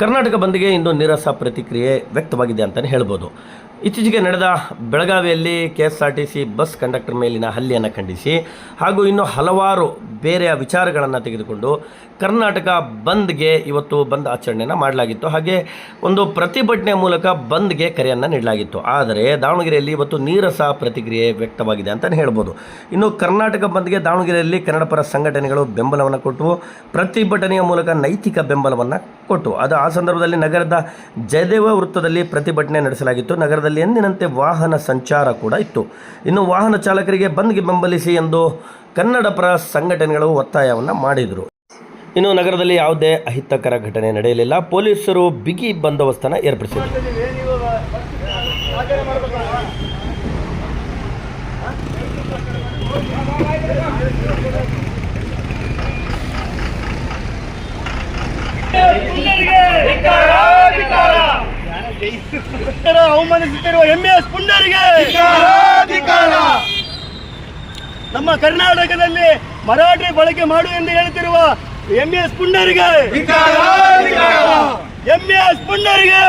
ಕರ್ನಾಟಕ ಬಂದ್ಗೆ ಇಂದು ನೀರಸ ಪ್ರತಿಕ್ರಿಯೆ ವ್ಯಕ್ತವಾಗಿದೆ ಅಂತಲೇ ಹೇಳ್ಬೋದು. ಇತ್ತೀಚೆಗೆ ನಡೆದ ಬೆಳಗಾವಿಯಲ್ಲಿ K S R T C bus conductor ಮೇಲಿನ ಹಲ್ಲೆಯನ್ನು ಖಂಡಿಸಿ ಹಾಗೂ ಇನ್ನು ಹಲವಾರು ಬೇರೆಯ ವಿಚಾರಗಳನ್ನು ತೆಗೆದುಕೊಂಡು ಕರ್ನಾಟಕ ಬಂದ್ಗೆ ಇವತ್ತು ಬಂದ್ ಆಚರಣೆಯನ್ನು ಮಾಡಲಾಗಿತ್ತು. ಹಾಗೆ ಒಂದು ಪ್ರತಿಭಟನೆ ಮೂಲಕ ಬಂದ್ಗೆ ಕರೆಯನ್ನು ನೀಡಲಾಗಿತ್ತು. ಆದರೆ ದಾವಣಗೆರೆಯಲ್ಲಿ ಇವತ್ತು ನೀರಸ ಪ್ರತಿಕ್ರಿಯೆ ವ್ಯಕ್ತವಾಗಿದೆ ಅಂತಲೇ ಹೇಳ್ಬೋದು. ಇನ್ನು ಕರ್ನಾಟಕ ಬಂದ್ಗೆ ದಾವಣಗೆರೆಯಲ್ಲಿ ಕನ್ನಡ ಪರ ಸಂಘಟನೆಗಳು ಬೆಂಬಲವನ್ನು ಕೊಟ್ಟು, ಪ್ರತಿಭಟನೆಯ ಮೂಲಕ ನೈತಿಕ ಬೆಂಬಲವನ್ನು ಕೊಟ್ಟು, ಅದು ಆ ಸಂದರ್ಭದಲ್ಲಿ ನಗರದ ಜಯದೇವ ವೃತ್ತದಲ್ಲಿ ಪ್ರತಿಭಟನೆ ನಡೆಸಲಾಗಿತ್ತು. ನಗರದಲ್ಲಿ ಎಂದಿನಂತೆ ವಾಹನ ಸಂಚಾರ ಕೂಡ ಇತ್ತು. ಇನ್ನು ವಾಹನ ಚಾಲಕರಿಗೆ ಬಂದ್ಗೆ ಬೆಂಬಲಿಸಿ ಎಂದು ಕನ್ನಡ ಪರ ಸಂಘಟನೆಗಳು ಒತ್ತಾಯವನ್ನು ಮಾಡಿದರು. ಇನ್ನು ನಗರದಲ್ಲಿ ಯಾವುದೇ ಅಹಿತಕರ ಘಟನೆ ನಡೆಯಲಿಲ್ಲ. ಪೊಲೀಸರು ಬಿಗಿ ಬಂದೋಬಸ್ತನ್ನು ಏರ್ಪಡಿಸಿದರು. ಅವಮಾನಿಸುತ್ತಿರುವ ಎಂ ಎಸ್ ಪುಂಡರಿಗೆ ನಮ್ಮ ಕರ್ನಾಟಕದಲ್ಲಿ ಮರಾಠಿ ಬಳಕೆ ಮಾಡು ಎಂದು ಹೇಳುತ್ತಿರುವ ಎಂ ಎಸ್ ಪುಂಡರಿಗೆ ಎಂ ಎಸ್ ಪುಂಡರಿಗೆ